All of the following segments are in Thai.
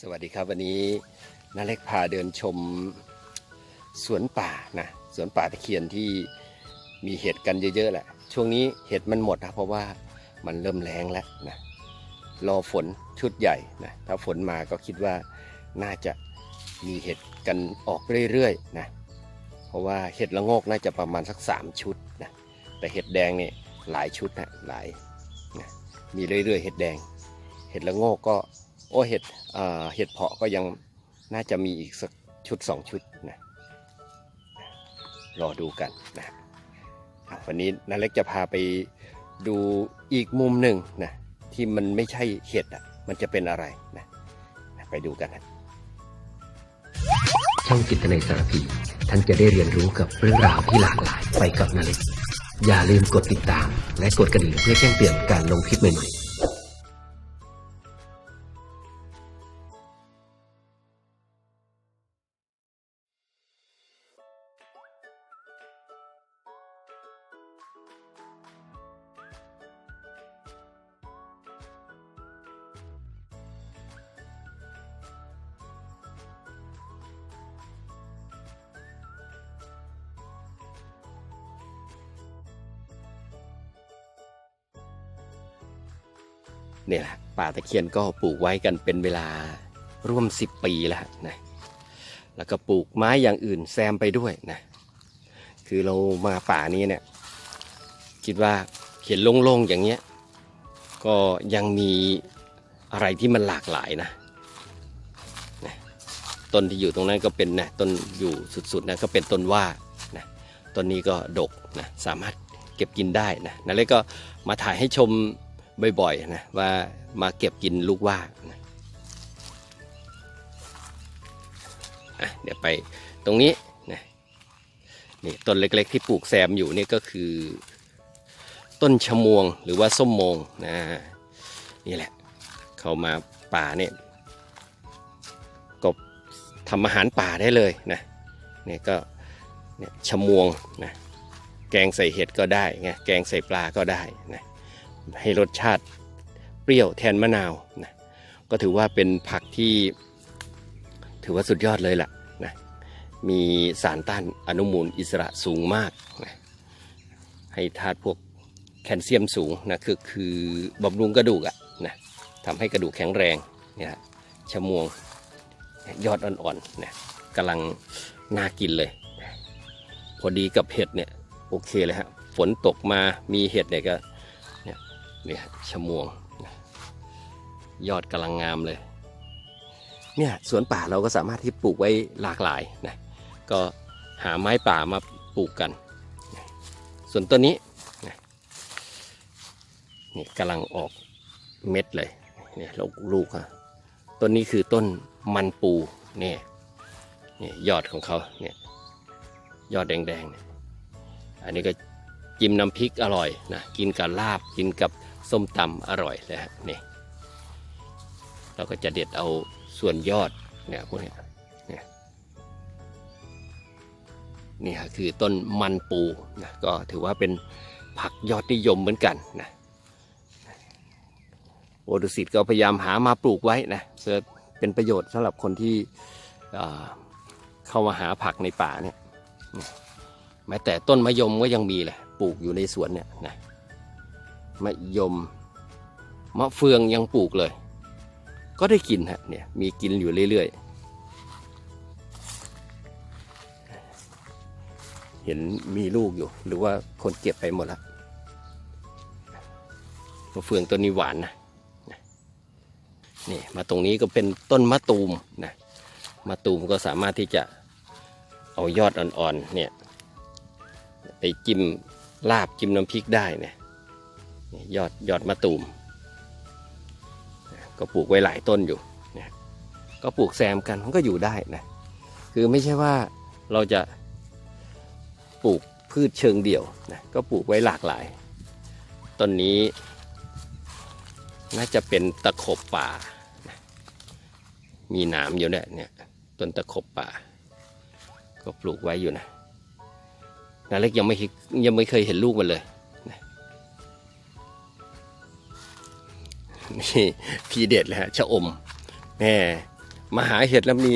สวัสดีครับวันนี้นาเล็กพาเดินชมสวนป่านะสวนป่าตะเคียนที่มีเห็ดกันเยอะๆแหละ ช่วงนี้เห็ดมันหมดนะเพราะว่ามันเริ่มแรงแล้วนะรอฝนชุดใหญ่นะถ้าฝนมาก็คิดว่าน่าจะมีเห็ดกันออกเรื่อยๆนะเพราะว่าเห็ดละโงกน่าจะประมาณสัก 3 ชุดนะแต่เห็ดแดงเนี่ยหลายชุดนะหลายนะมีเรื่อยๆ เห็ดแดง เห็ดละโงกก็ อ้เห็ดเห็ดเพาะก็ยังน่าจะมีอีกสักชุดสองชุดนะรอดูกันนะวันนี้นาเล็กจะพาไปดูอีกมุมหนึ่งนะที่มันไม่ใช่เห็ดอะมันจะเป็นอะไรนะนะไปดูกันนะช่องจิตในสารพีท่านจะได้เรียนรู้กับเรื่องราวที่หลากหลายไปกับนาเล็กอย่าลืมกดติดตาม และกดกระดิ่งเพื่อแจ้งเตือนการลงคลิปใหม่ๆ นี่แหละป่าตะเคียนก็ปลูกไว้กันเป็นเวลาร่วม 10 ปีแล้วนะแล้วก็ปลูกไม้อย่างอื่นแซมไปด้วยนะคือเรามาป่านี้เนี่ยคิดว่าเห็นโล่งๆอย่างเงี้ยก็ยังมีอะไรที่มันหลากหลายนะนะต้นที่อยู่ตรงนั้นก็เป็นนะต้นอยู่สุดๆนะก็เป็นต้นว่านะต้นนี้ก็ดกนะสามารถเก็บกินได้นะนั่นเลยก็มาถ่ายให้ชม บ่อยๆนะว่ามาเก็บกินลูกว่านะเดี๋ยวไปตรงนี้นะนี่ต้นเล็กๆที่ปลูกแซมอยู่นี่ก็คือ ต้นชะมวงหรือว่าส้มโมงนะนี่แหละ เขามาป่าเนี่ยก็ทำอาหารป่าได้เลยนะนี่ก็เนี่ยชะมวงนะแกงใส่เห็ดก็ได้ไงแกงใส่ปลาก็ได้นะ ให้รสชาติเปรี้ยวแทนมะนาวนะก็ถือว่าเป็นผักที่ ถือว่าสุดยอดเลยล่ะนะมีสารต้านอนุมูลอิสระสูงมากนะให้ธาตุพวกแคลเซียมสูงนะคือคือบำรุงกระดูกอะนะทำให้กระดูกแข็งแรงเนี่ยชะมวงยอดอ่อนๆนะกำลังน่ากินเลย พอดีกับเห็ดเนี่ยโอเคเลยฮะฝนตกมามีเห็ดเนี่ยก็ เนี่ยชมวง ยอดกำลังงามเลย เนี่ยสวนป่าเราก็สามารถที่ปลูกไว้หลากหลายนะก็หาไม้ป่ามาปลูกกัน ส่วนต้นนี้นะนี่กำลังออกเม็ดเลยเนี่ยลูกลูกอะต้นนี้คือต้นมันปูเนี่ยเนี่ยยอดของเขาเนี่ยยอดแดงๆเนี่ยอันนี้ก็จิ้มน้ำพริกอร่อยนะกินกับลาบกินกับ ส้มตำอร่อยเลยฮะนี่เราก็จะเด็ดเอาส่วนยอดเนี่ยพวกนี้เนี่ยนี่คือต้นมันปูนะก็ถือว่าเป็นผักยอดนิยมเหมือนกันนะโอดุสิตก็พยายามหามาปลูกไว้นะเพื่อเป็นประโยชน์สำหรับคนที่เเข้ามาหาผักในป่าเนี่ยแม้แต่ต้นมะยมก็ยังมีเลยปลูกอยู่ในสวนเนี่ยนะ มะยม มะเฟืองยังปลูกเลย ก็ได้กินฮะเนี่ยมีกินอยู่เรื่อยๆ เห็นมีลูกอยู่ หรือว่าคนเก็บไปหมดล้วมะเฟืองต้นนี้หวานนะนี่มาตรงนี้ก็เป็นต้นมะตูมนะมะตูมก็สามารถที่จะเอายอดอ่อนๆเนี่ยไปจิ้มลาบจิ้มน้ำพริกได้เนี่ย ยอดยอดมะตูม ก็ปลูกไว้หลายต้นอยู่นก็ปลูกแซมกันมันก็อยู่ได้นะคือไม่ใช่ว่าเราจะปลูกพืชเชิงเดี่ยวนะก็ปลูกไว้หลากหลายต้นนี้ น่าจะเป็นตะขบป่า มีหนามอยู่เนี่ยเนี่ยต้นตะขบป่า ก็ปลูกไว้อยู่นะนาเล็กยังไม่ยยังไม่เคยเห็นลูกมันเลย นี่ทีเด็ดเลยฮะชะอมแม่มาหาเห็ดแล้วมี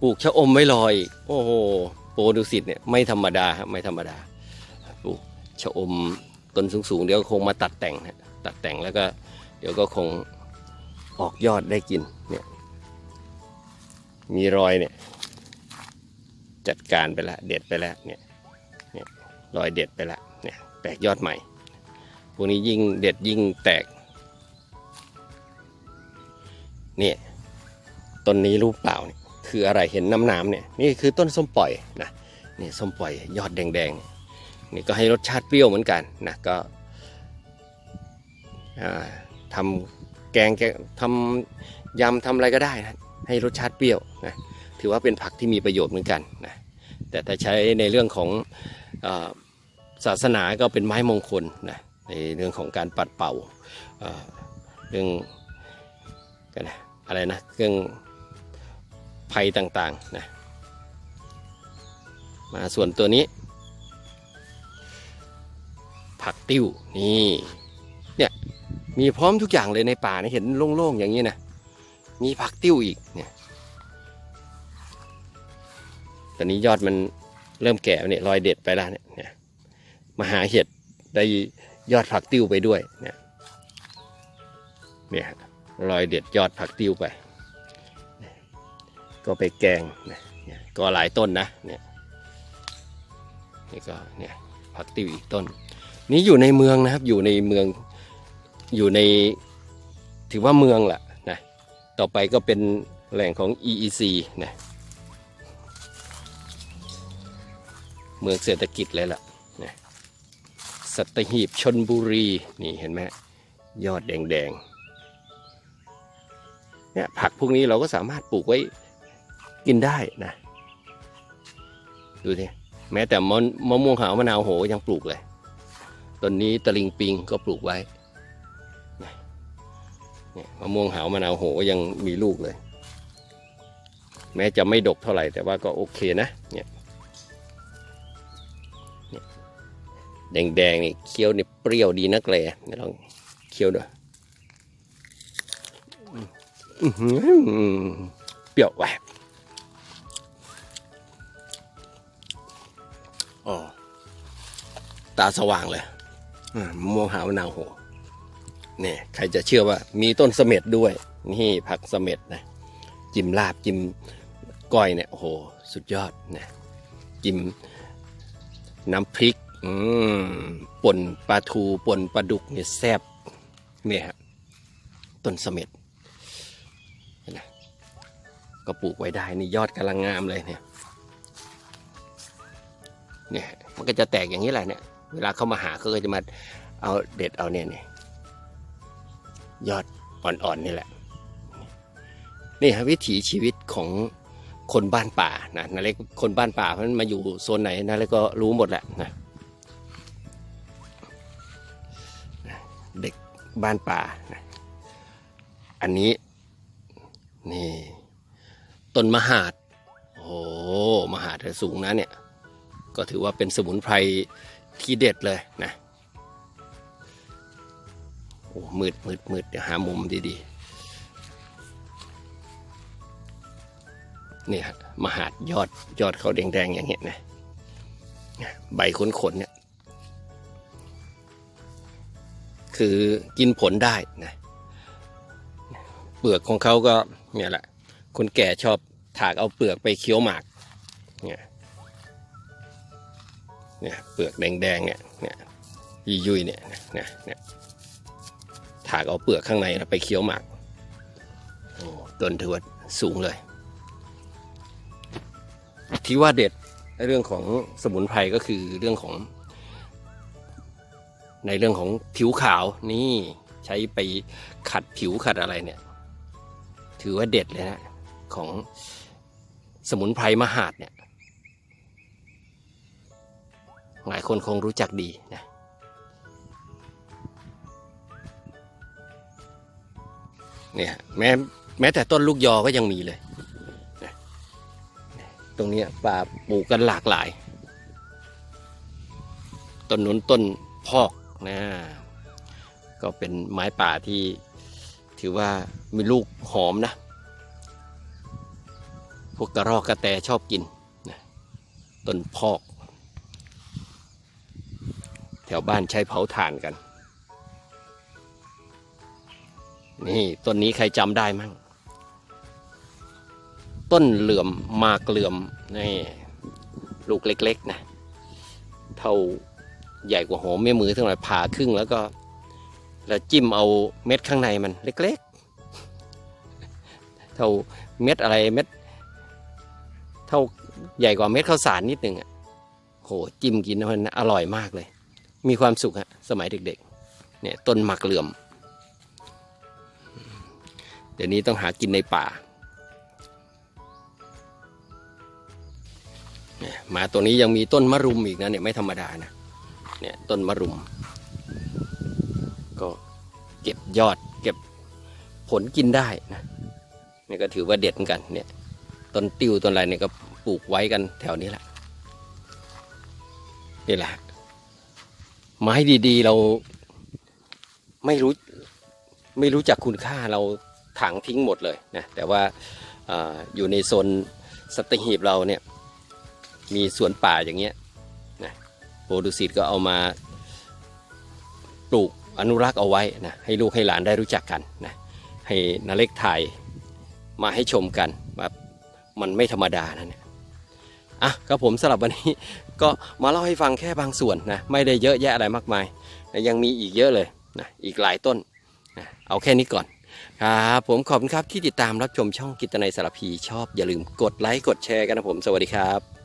ปลูกชะอมไว้ลอยโอ้โหโปรดุสิตเนี่ยไม่ธรรมดาครับไม่ธรรมดาปลูกชะอมต้นสูงๆเดี๋ยวคงมาตัดแต่งฮะตัดแต่งแล้วก็เดี๋ยวก็คงออกยอดได้กินเนี่ยมีรอยเนี่ยจัดการไปแล้วเด็ดไปแล้วเนี่ยเนี่ยรอยเด็ดไปแล้วเนี่ยแตกยอดใหม่พวกนี้ยิ่งเด็ดยิ่งแตก นี่ต้นนี้รูปเปล่าเนี่ยคืออะไรเห็นน้ำน้ำๆเนี่ยนี่คือต้นส้มปล่อยนะนี่ส้มปล่อยยอดแดงๆนี่ก็ให้รสชาติเปรี้ยวเหมือนกันนะก็ทำแกงแกงทำยำทำอะไรก็ได้นะให้รสชาติเปรี้ยวนะถือว่าเป็นผักที่มีประโยชน์เหมือนกันนะแต่ถ้าใช้ในเรื่องของศาสนาก็เป็นไม้มงคลนะในเรื่องของการปัดเป่าเรื่องกันนะ อะไรนะเครื่องภัยต่างๆนะมาส่วนตัวนี้ ผักติ้วนี่เนี่ยมีพร้อมทุกอย่างเลยในป่านะเห็นโล่งๆอย่างนี้นะมีผักติ้วอีกเนี่ยตอนนี้ยอดมันเริ่มแก่เนี่ยรอยเด็ดไปแล้วเนี่ยเนี่ยมาหาเห็ดได้ยอดผักติ้วไปด้วยเนี่ยเนี่ย รอยเด็ดยอดผักติ้วไป ก็ไปแกงนะก็หลายต้นนะเนี่ยนี่ก็เนี่ยผักติ้วอีกต้น นี้อยู่ในเมืองนะครับอยู่ในเมืองอยู่ในถือว่าเมืองแหละนะต่อไปก็เป็นแหล่งของ EEC นะเมืองเศรษฐกิจเลยล่ะนะสัตหีบชนบุรี นี่เห็นไหมยอดแดงๆ เนี่ยผักพวกนี้เราก็สามารถปลูกไว้กินได้นะ ดูสิแม้แต่มะมะม่วงหาวมะนาวโหยังปลูกเลยต้นนี้ตะลิงปิงก็ปลูกไว้เนี่ยมะม่วงหาวมะนาวโหยังมีลูกเลย แม้จะไม่ดกเท่าไหร่แต่ว่าก็โอเคนะเนี่ยเนี่ยแดงๆนี่เคี้ยวนี่เปรี้ยวดีนักเลยเดี๋ยลองเคี้ยวดูอื้อหือ เปรี้ยวแหวกอ๋อตาสว่างเลยมะม่วงหาวมะนาวโหเนี่ยใครจะเชื่อว่ามีต้นเสม็ดด้วย นี่ผักเสม็ดนะจิ้มลาบจิ้มก้อยเนี่ยโอ้โห สุดยอดนะจิ้มน้ำพริก อืมป่นปลาทูป่นปลาดุกเนี่ยแซ่บเนี่ยฮะต้นเสม็ด ก็ปลูกไว้ได้นี่ยอดกำลังงามเลยเนี่ยเนี่ยมันก็จะแตกอย่างนี้แหละเนี่ย เวลาเข้ามาหาก็จะมาเอาเด็ดเอาเนี่ยเนี่ยยอดอ่อนๆนี่แหละ นี่ฮะวิถีชีวิตของคนบ้านป่านะนาเล็กคนบ้านป่าเพราะฉะนั้นมาอยู่โซนไหนนาเล็กก็รู้หมดแหละนะเด็กบ้านป่านะอันนี้นี่ ต้นมหาด โอ้โหมหาดสูงนะเนี่ย ก็ถือว่าเป็นสมุนไพรที่เด็ดเลยนะโอ้มืดมืดมืดเดี๋ยวหามุมดีๆนี่ฮะมหาดยอดยอดเขาแดงๆอย่างเงี้ยนะใบขนๆเนี่ยคือกินผลได้นะเปลือกของเขาก็เนี่ยแหละ คนแก่ชอบถากเอาเปลือกไปเคี้ยวหมาก เนี่ยเนี่ยเปลือกแดงๆเนี่ยเนี่ยยุยเนี่ยเนี่ยเนี่ยถากเอาเปลือกข้างในแล้วไปเคี้ยวหมากโอ้ต้นถือว่าสูงเลย ที่ว่าเด็ดเรื่องของสมุนไพรก็คือเรื่องของ ในเรื่องของผิวขาวนี่ใช้ไปขัดผิวขัดอะไรเนี่ย ถือว่าเด็ดเลยนะ ของสมุนไพรมหาดเนี่ยหลายคนคงรู้จักดีนะเนี่ยแม้แม้แต่ต้นลูกยอก็ยังมีเลย ตรงนี้ป่าปลูกกันหลากหลาย ต้นนุนต้นพอกนะก็เป็นไม้ป่าที่ถือว่ามีลูกหอมนะ วกกระรอกกระแตชอบกินนะต้นพอก แถวบ้านใช้เผาถ่านกัน นี่ต้นนี้ใครจำได้มั่ง ต้นเหลื่อมมากเหลื่อมนี่ลูกเล็กๆนะเท่าใหญ่กว่าหัวแม่มือทั้งหลายผ่าครึ่งแล้วก็แล้วจิ้มเอาเม็ดข้างในมันเล็กๆ เท่าเม็ดอะไรเม็ด เท่าใหญ่กว่าเม็ดข้าวสารนิดนึงอะโหจิ้มกินมันอร่อยมากเลย มีความสุขฮะสมัยเด็กๆ เนี่ยต้นหมากเหลื่อม เดี๋ยวนี้ต้องหากินในป่าเนี่ยมาตัวนี้ยังมีต้นมะรุมอีกนะเนี่ยไม่ธรรมดานะเนี่ยต้นมะรุม ก็เก็บยอดเก็บผลกินได้นะนี่ก็ถือว่าเด็ดเหมือนกันเนี่ย ต้นติวต้นอะไรเนี่ยก็ปลูกไว้กันแถวนี้แหละนี่แหละ ไม้ดีๆ เราไม่รู้ไม่รู้จักคุณค่าเราถังทิ้งหมดเลยนะแต่ว่าออยู่ในโซนสตหีบเราเนี่ยมีสวนป่าอย่างเงี้ยนะโปรดุสิตก็เอามาปลูกอนุรักษ์เอาไว้นะให้ลูกให้หลานได้รู้จักกันนะให้นาเล็กถ่ายมาให้ชมกันว่า มันไม่ธรรมดานะเนี่ยอะครับผมสำหรับวันนี้ก็มาเล่าให้ฟังแค่บางส่วนนะไม่ได้เยอะแยะอะไรมากมายนะยังมีอีกเยอะเลยนะอีกหลายต้นนะเอาแค่นี้ก่อนครับผมขอบคุณครับที่ติดตามรับชมช่องกิตนายสารพีชอบอย่าลืมกดไลค์กดแชร์กันนะผมสวัสดีครับ